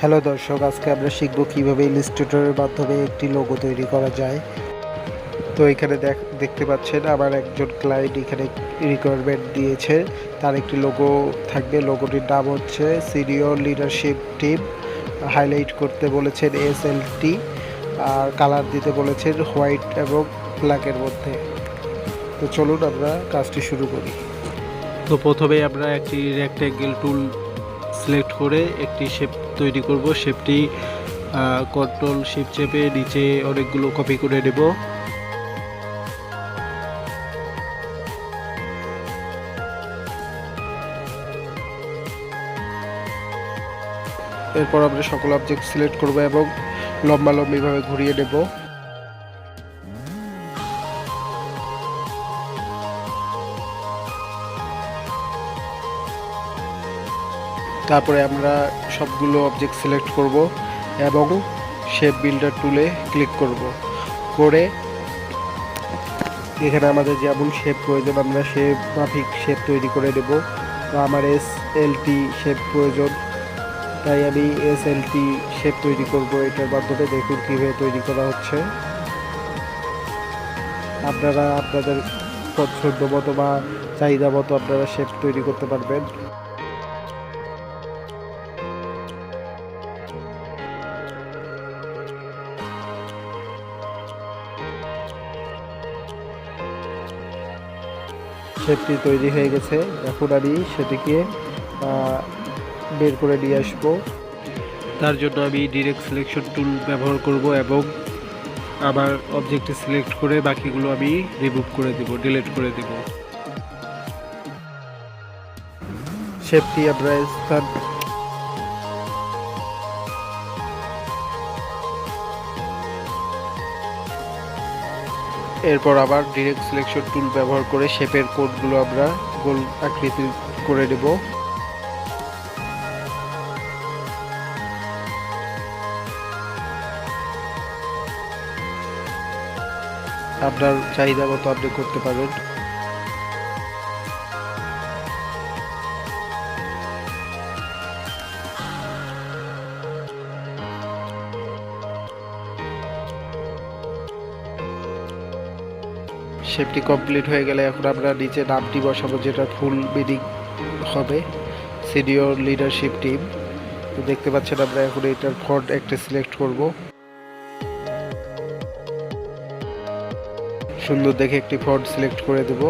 Hello দর্শক, আজকে আমরা শিখব কীভাবে ইলিস্ট্রেটরের মাধ্যমে একটি লোগো তৈরি করা যায়। তো এখানে দেখ- দেখতে পাচ্ছেন আমার একজন ক্লায়েন্ট এখানে রিকোয়ারমেন্ট দিয়েছে। তার একটি লোগো থাকবে লোগোটির নাম হচ্ছে সিনিয়র লিডারশিপ টিম হাইলাইট করতে বলেছেন এস এল টি আর কালার দিতে বলেছেন হোয়াইট এবং ব্ল্যাকের মধ্যে। তো চলুন আমরা কাজটি শুরু করি। তো প্রথমে আমরা একটি রেক্ট্যাঙ্গেল টুল সিলেক্ট করে একটি শেপ তৈরি করব। শেপটি কন্ট্রোল শেপ চেপে নিচে অনেকগুলো কপি করে নেব। এরপর আমরা সকল অবজেক্ট সিলেক্ট করব এবং লম্বা লম্বিভাবে ঘুরিয়ে নেব। তারপরে আমরা সবগুলো অবজেক্ট সিলেক্ট করব এবং শেপ বিল্ডার টুলে ক্লিক করব। করে এখানে আমাদের যেমন শেপ প্রয়োজন, আমরা শেপ মাফিক শেপ তৈরি করে দেব। তো আমার এস এল টি শেপ প্রয়োজন, তাই আমি এস এল টি শেপ তৈরি করব। এটার মাধ্যমে দেখুন কীভাবে তৈরি করা হচ্ছে। আপনারা আপনাদের পছন্দ মতো বা চাহিদা মতো আপনারা শেপ তৈরি করতে পারবেন। শেপটি তৈরি হয়ে গেছে। এখন আমি সেটিকে বের করে নিয়ে আসব। তার জন্য আমি ডিরেক্ট সিলেকশন টুল ব্যবহার করব এবং আমার অবজেক্টটি সিলেক্ট করে বাকিগুলো আমি রিমুভ করে দেব ডিলিট করে দেব। সেফটি আমরা স্থান এরপর আবার ডিরেক্ট সিলেকশন টুল ব্যবহার করে শেপের কোডগুলো আমরা গোল আকৃতি করে নেব। আপনার চাহিদা মতো আপনি করতে পারেন। শেপটি কমপ্লিট হয়ে গেলে এখন আমরা নিচে নামটি বসাবো, যেটা ফুল মিনিং হবে সিনিয়র লিডারশিপ টিম তো দেখতে পাচ্ছেন আমরা এখন এটার ফন্ট একটা সিলেক্ট করব। সুন্দর দেখে একটি ফন্ট সিলেক্ট করে দেব।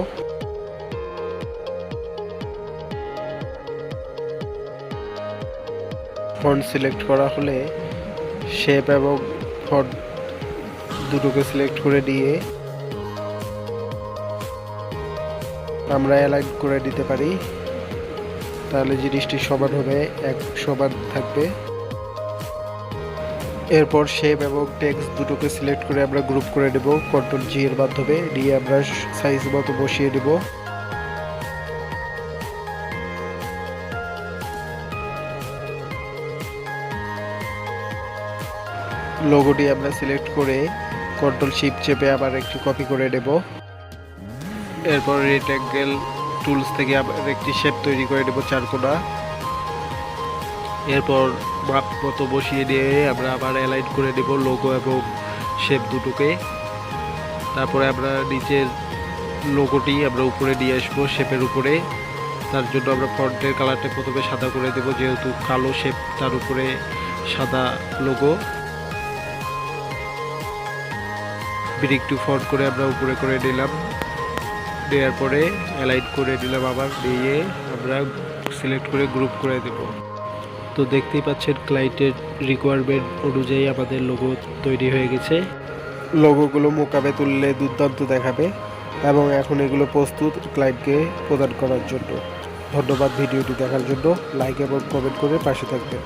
ফন্ট সিলেক্ট করা হলে শেপ এবং ফন্ট দুটোকে সিলেক্ট করে দিয়ে আমরা অ্যালাইন করে দিতে পারি। তাহলে জিনিসটি সমান হবে, এক সমান থাকবে। এরপর শেপ এবং টেক্সট দুটোকে সিলেক্ট করে আমরা গ্রুপ করে নেব। কন্ট্রোল জি এর মাধ্যমে দিয়ে আমরা সাইজ মতো বসিয়ে নেব। লোগোটি আমরা সিলেক্ট করে কন্ট্রোল শিপ চেপে আবার একটু কপি করে নেব। এরপর রেক্ট্যাঙ্গেল টুলস থেকে আবার একটি শেপ তৈরি করে নেব চারকোনা। এরপর মাপ মতো বসিয়ে দিয়ে আমরা আবার অ্যালাইন করে নেব লোগো এবং শেপ দুটোকে। তারপরে আমরা নিচের লোগোটি আমরা উপরে নিয়ে আসব শেপের উপরে। তার জন্য আমরা ফ্রন্টের কালারটা প্রথমে সাদা করে দেব, যেহেতু কালো শেপ, তার উপরে সাদা লোগো। ব্রিক টু ফ্রন্ট করে আমরা উপরে করে নিলাম। দেওয়ার পরে অ্যালাইট করে দিলাম আবার দিয়ে আমরা সিলেক্ট করে গ্রুপ করে দেব। তো দেখতেই পাচ্ছেন ক্লায়েন্টের রিকোয়ারমেন্ট অনুযায়ী আমাদের লোগো তৈরি হয়ে গেছে। লোগোগুলো মোকাবে তুললে দুর্দান্ত দেখাবে এবং এখন এগুলো প্রস্তুত ক্লায়েন্টকে প্রদান করার জন্য। ধন্যবাদ ভিডিওটি দেখার জন্য। লাইক এবং কমেন্ট করে পাশে থাকবেন।